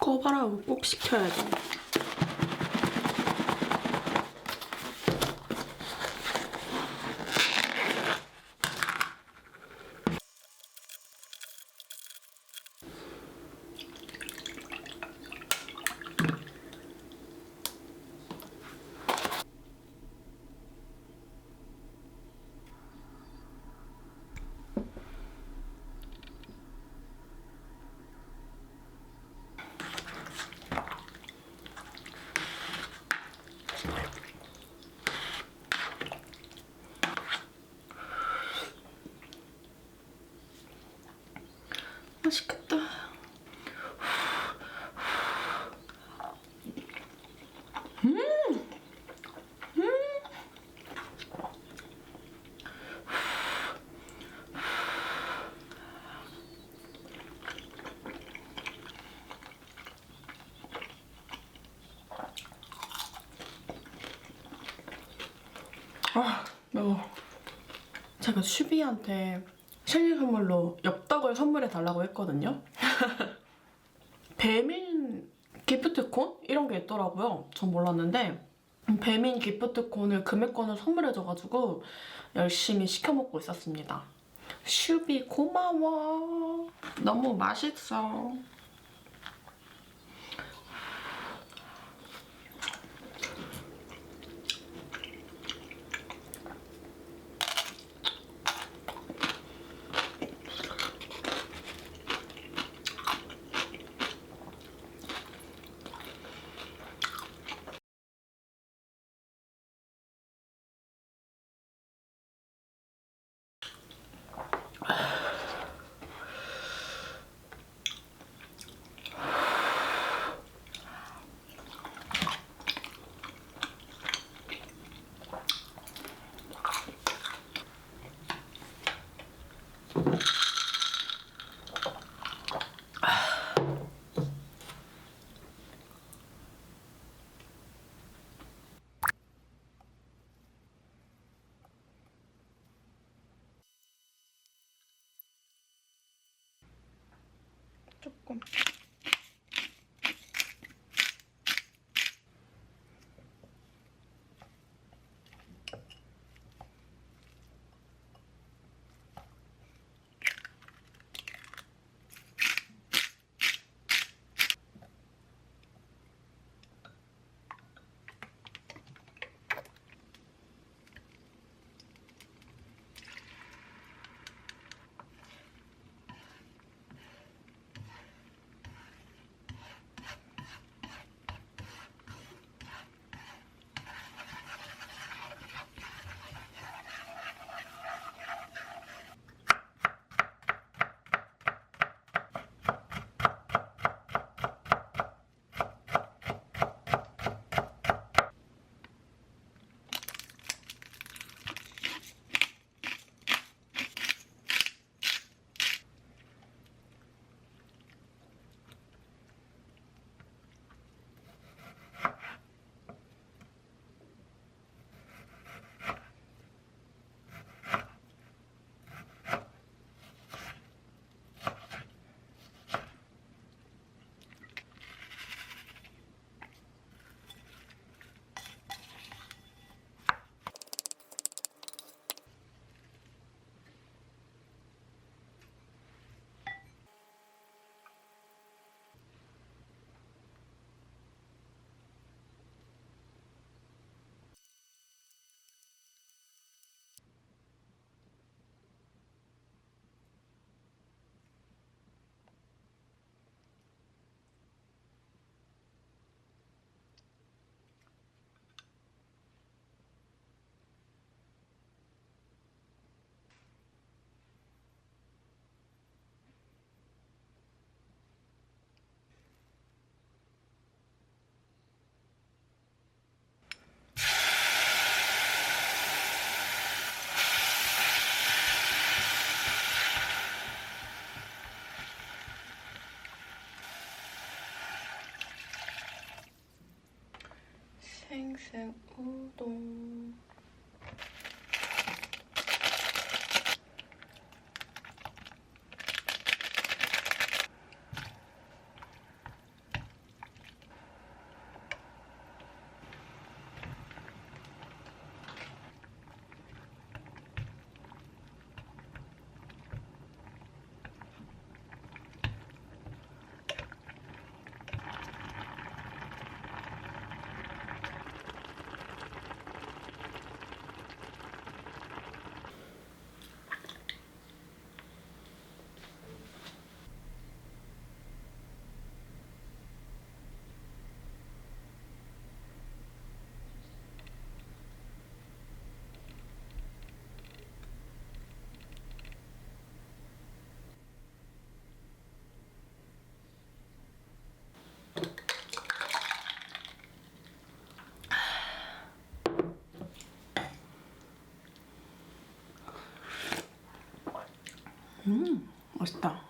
꺼바라고 꼭 시켜야 돼. 맛있겠다. 아, 매워. 제가 슈비한테 생일 선물로 엽떡을 선물해 달라고 했거든요. 배민 기프트콘 이런 게 있더라고요. 전 몰랐는데 배민 기프트콘을 금액권을 선물해줘가지고 열심히 시켜 먹고 있었습니다. 슈비 고마워. 너무 맛있어. kommt. 금. 생 우동. 음, 맛있다.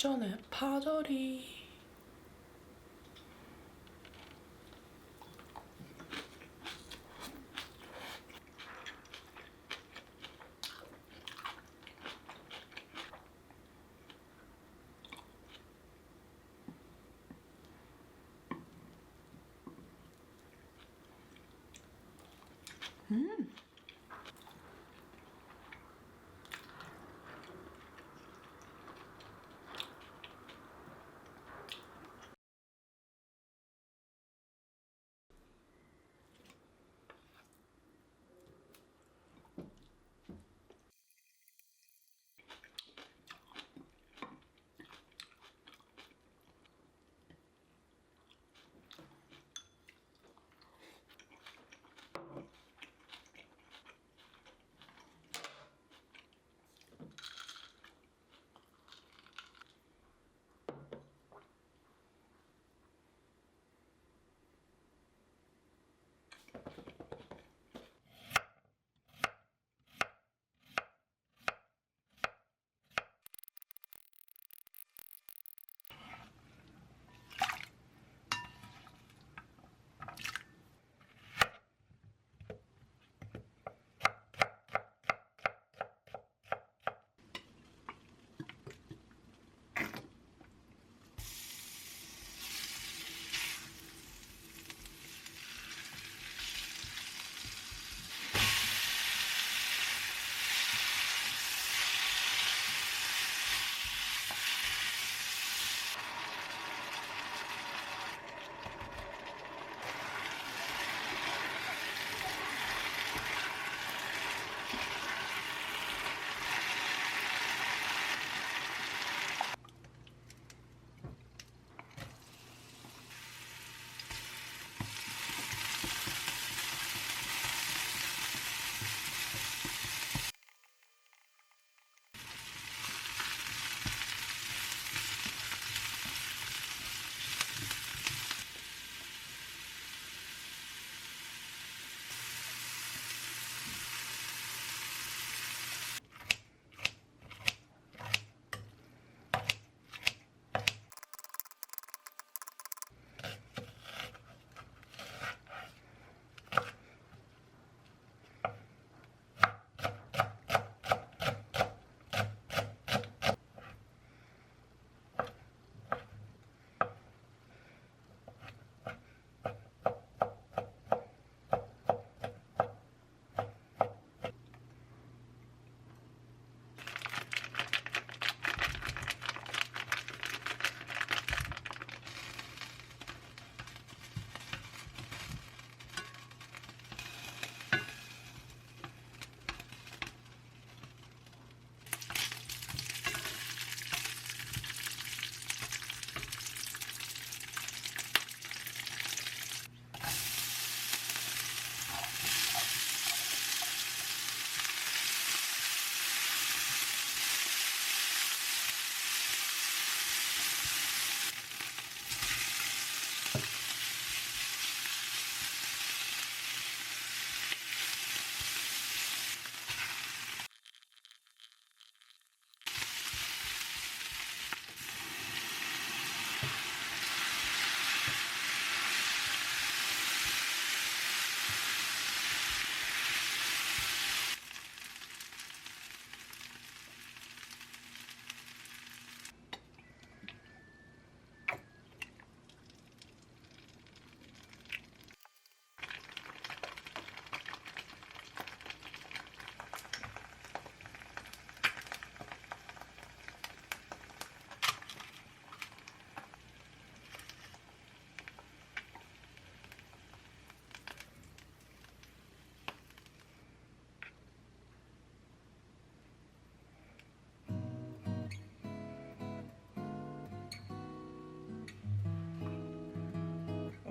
육전에 파절이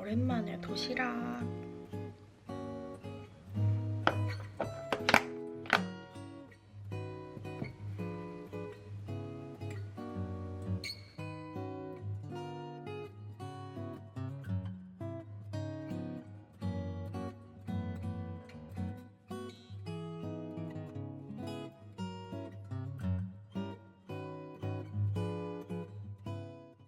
오랜만에 도시락